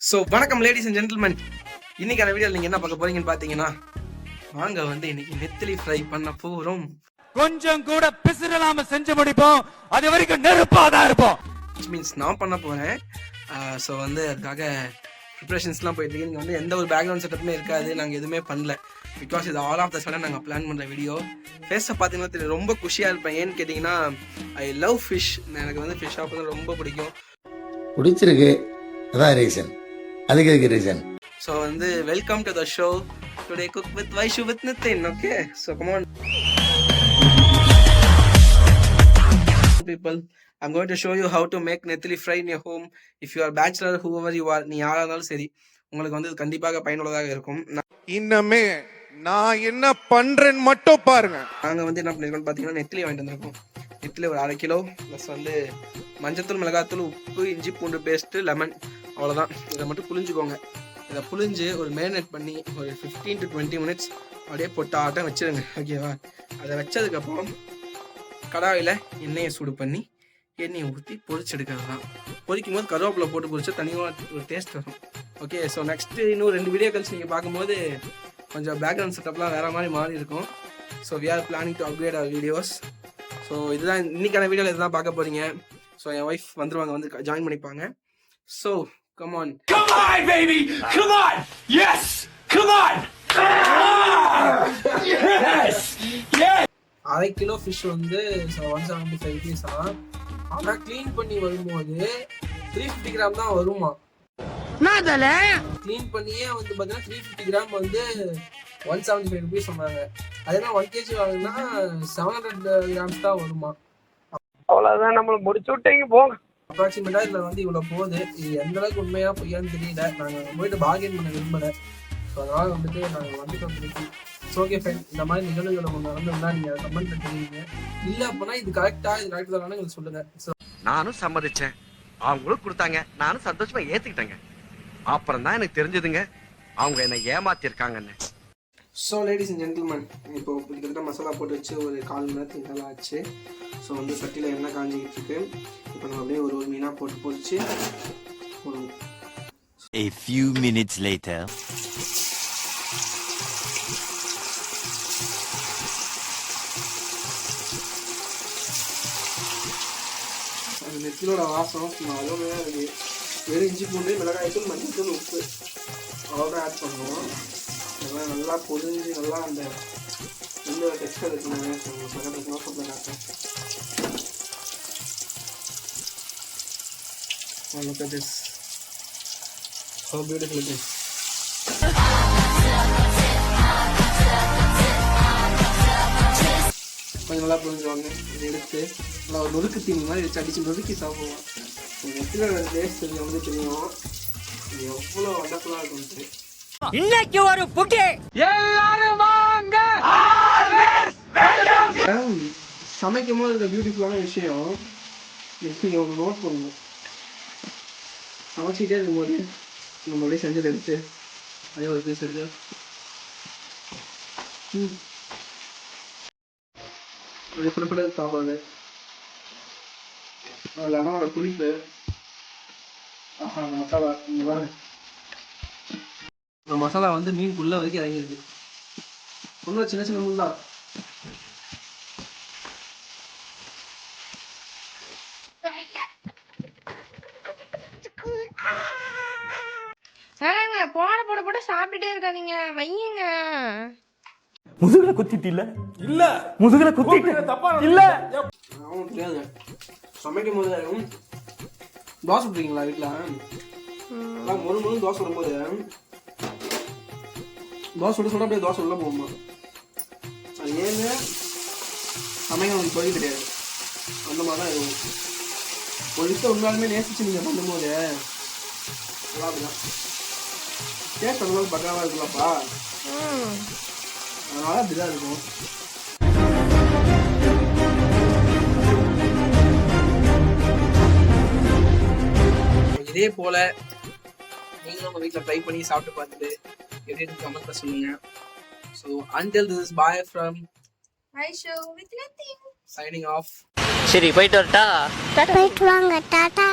So வணக்கம் ladies and gentleman இன்னைக்கான video நீங்கள் என்ன பார்க்க போறீங்கன்னு பார்த்தீங்கன்னா நாங்க வந்து இன்னைக்கு நெத்திலி ஃப்ரை பண்ண போகிறோம் கொஞ்சம் கூட பிசிறலாம செஞ்சு முடிப்போம். அது வரைக்கும் நெருப்பா தான் இருப்போம். மீன்ஸ் நான் பண்ண போகிறேன் ஸோ வந்து அதுக்காக ப்ரிப்ரேஷன்ஸ்லாம் போயிட்டு இருக்கு. இங்கே வந்து எந்த ஒரு பேக்ரவுண்ட் செட்டப்புமே இருக்காது. நாங்கள் எதுவுமே பண்ணல. பிகாஸ் இது ஆல் ஆஃப் த சடன் நாங்கள் பிளான் பண்ணுற வீடியோ ஃபேஸை பார்த்தீங்கன்னா ரொம்ப குஷியாக இருப்பேன். ஏன்னு கேட்டிங்கன்னா ஐ லவ் ஃபிஷ் எனக்கு வந்து ஃபிஷ் சாப்பிட்றது ரொம்ப பிடிக்கும். பிடிச்சிருக்கு. அதான் ரீசன் அதுக்கு எதுக்கு ரீசன். ஸோ வந்து welcome to the show today cook with Vaishu with Nithin okay so come on people i'm going to show you how to make நெத்திலி fry in your home. If you are bachelor whoever you are நீ யாரா இருந்தாலும் சரி உங்களுக்கு வந்து இது கண்டிப்பாக பயனுள்ளதாக இருக்கும். இன்னமே நான் என்ன பண்றேன்னு மட்டும் பாருங்க. நாங்க வந்து என்ன பண்ணிருக்கோம் பார்த்தீங்கன்னா நெத்திலி வாங்கிட்டு வந்திருக்கோம். நெத்திலி ஒரு அரை கிலோ ப்ளஸ் வந்து மஞ்சத்தூள் மிளகாத்தூள் உப்பு இஞ்சி பூண்டு பேஸ்ட்டு லெமன் அவ்வளோதான் இதை மட்டும் புளிஞ்சுக்கோங்க இதை புளிஞ்சு ஒரு மேரினேட் பண்ணி ஒரு ஃபிஃப்டீன் டு டுவெண்ட்டி மினிட்ஸ் அப்படியே பொட்டாட்டம் வச்சுருங்க. வச்சிருங்க ஓகேவா அதை வச்சதுக்கப்புறம் கடாயில் எண்ணெயை சூடு பண்ணி எண்ணெயை ஊற்றி பொரிச்செடுக்கிறது தான் பொரிக்கும் போது கருவேப்பிலை போட்டு பொரிச்சா தனியாக ஒரு டேஸ்ட் வரும். ஓகே ஸோ நெக்ஸ்ட்டு இன்னும் ரெண்டு வீடியோ கழிச்சு நீங்கள் பார்க்கும்போது கொஞ்சம் பேக்ரவுண்ட் செட்டப்லாம் வேறு மாதிரி மாறி இருக்கும். So we are planning to upgrade our videos so இதுதான் இன்றைக்கான வீடியோவில் இதுதான் பார்க்க போகிறீங்க ஸோ என் ஒய்ஃப் வந்துருவாங்க வந்து ஜாயின் பண்ணிப்பாங்க. So come on Come on, baby! Come on! Yes! Come on! Yes! Yes! அரை கிலோ ஃபிஷ் வந்து ஒன் செவன்ட்டி ஃபைவ் ருபீஸ் தான் ஆனால் க்ளீன் பண்ணி வரும்போது த்ரீ ஃபிஃப்டி கிராம் தான் வருமா க்ளீன் பண்ணியே வந்து பார்த்தீங்கன்னா த்ரீ ஃபிஃப்டி கிராம் வந்து ஒன் செவன்ட்டி ஃபைவ் ருபீஸ் சொன்னாங்க அதே மாதிரி ஒன் கேஜி வாங்கினா செவன் ஹண்ட்ரட் கிராம்ஸ் தான் வருமா அவ்வளவுதான் நம்மள முடிச்சு விட்டீங்க போங்க அப்ராக்சிமேட்டா இதுல வந்து இவ்வளோ போகுது. இது எந்த அளவுக்கு உண்மையாக பொய்யான்னு தெரியல. நாங்கள் போயிட்டு பார்கெயின் பண்ண விரும்பலை. ஸோ அதனால் வந்துட்டு நாங்கள் வந்துட்டோம் திருப்பி. ஸோ ஓகே ஃபைன் இந்த மாதிரி நிகழ்வுகள் ஒன்று நடந்திருந்தா நீங்க கமெண்ட் தெரியுங்க இல்லை அப்படின்னா இது கரெக்டாக இது கரெக்ட் தானே எங்களுக்கு சொல்லுங்கள் ஸோ நானும் சம்மதிச்சேன். அவங்களும் கொடுத்தாங்க. நானும் சந்தோஷமா ஏத்துக்கிட்டேங்க. அப்புறம் தான் எனக்கு தெரிஞ்சதுங்க. அவங்க என்ன ஏமாத்திருக்காங்கன்னு. ஸோ லேடிஸ் அண்ட் ஜென்டில்மேன் இப்போ கிட்டத்தட்ட மசாலா போட்டு வச்சு ஒரு கால் மணி நேரத்துக்கு மேலே ஆச்சு. ஸோ வந்து சட்டியில் எண்ணெய் காஞ்சிக்கிட்டு இருக்கு. இப்போ நம்ம அப்படியே ஒரு ஒரு மீனாக போட்டு பொரிச்சு போடுவோம். A few minutes later. அந்த நெத்திலோட வாசம் சும்மா அருமையாக இருக்கு. வெறும் இஞ்சி பூண்டு மிளகாய் தூள் மஞ்சள் தூள் உப்பு. அவ்வளோதான் ஆட் பண்ணுவோம். நல்லா பொரிஞ்சு நல்லா அந்த எந்த டெக்ஸ்டர் இருக்குங்க பக்கத்துக்கு நோக்கத்தில் காட்டேன் Oh, look at this. How beautiful it is. கொஞ்சம் நல்லா புரிஞ்சுவாங்க இதை எடுத்து நல்லா ஒரு நொறுக்கு தீனி மாதிரி வச்சு அடித்து நொறுக்கி சாப்பிடுவோம் எத்தனை டேஸ்ட் தெரியும் வந்து தெரியும். இது எவ்வளோ வண்டர்ஃபுல்லாக இருக்கும்ட்டு இன்னைக்கு ஒரு புட்டி எல்லாரும் வாங்க. சமைக்கும் போது இருக்க பியூட்டிஃபுல்லான விஷயம் நீங்கள் ஒன்று நோட் பண்ணணும்? சமைச்சிக்கிட்டே இருக்கும்போது நம்ம அப்படியே செஞ்சதை எடுத்து அதே ஒரு பீஸ் எடுத்து. ம். புட சாப்பாடு லெமனோட புளிப்பு. ஆஹா மசாலா இங்க பாருங்க. இந்த மசாலா வந்து மீன் உள்ள வரைக்கும் இறங்கிருக்கு. ஒன்றும் சின்ன சின்ன முள் தான் போட போட போட சாப்பிட்டுட்டே இருக்காதீங்க. வையுங்க. முதுகுல குத்திட்டு இல்ல. இல்ல முதுகுல குத்திட்டு இல்ல. அவனுக்கு தெரியாது சமைக்கும் போது தோசை விட்றீங்களா வீட்டில்? முழு முழு தோசை விடும்போது தோசை விட சொல்ல அப்படியே தோசை உள்ள போகுமா அது ஏன்னு? சமையல் உங்களுக்கு தொழில் கிடையாது. அந்த மாதிரி தான் இருக்கும். ஒரு விஷயம் உண்மையாலுமே நேசிச்சு நீங்கள் பண்ணும்போது நல்லா அப்படிதான் டேஸ்ட் மாதிரி பக்காவாக இருக்குல்லப்பா. அதனால அப்படிதான் இருக்கும். இதே போல நீங்களும் உங்க வீட்டில் ட்ரை பண்ணி சாப்பிட்டு பார்த்துட்டு எப்படி இருக்கு கமெண்ட்ல சொல்லுங்க so until this bye from I show with nothing signing off சரி போயிட்டு வரட்டா? போயிட்டு வாங்க. டாடா.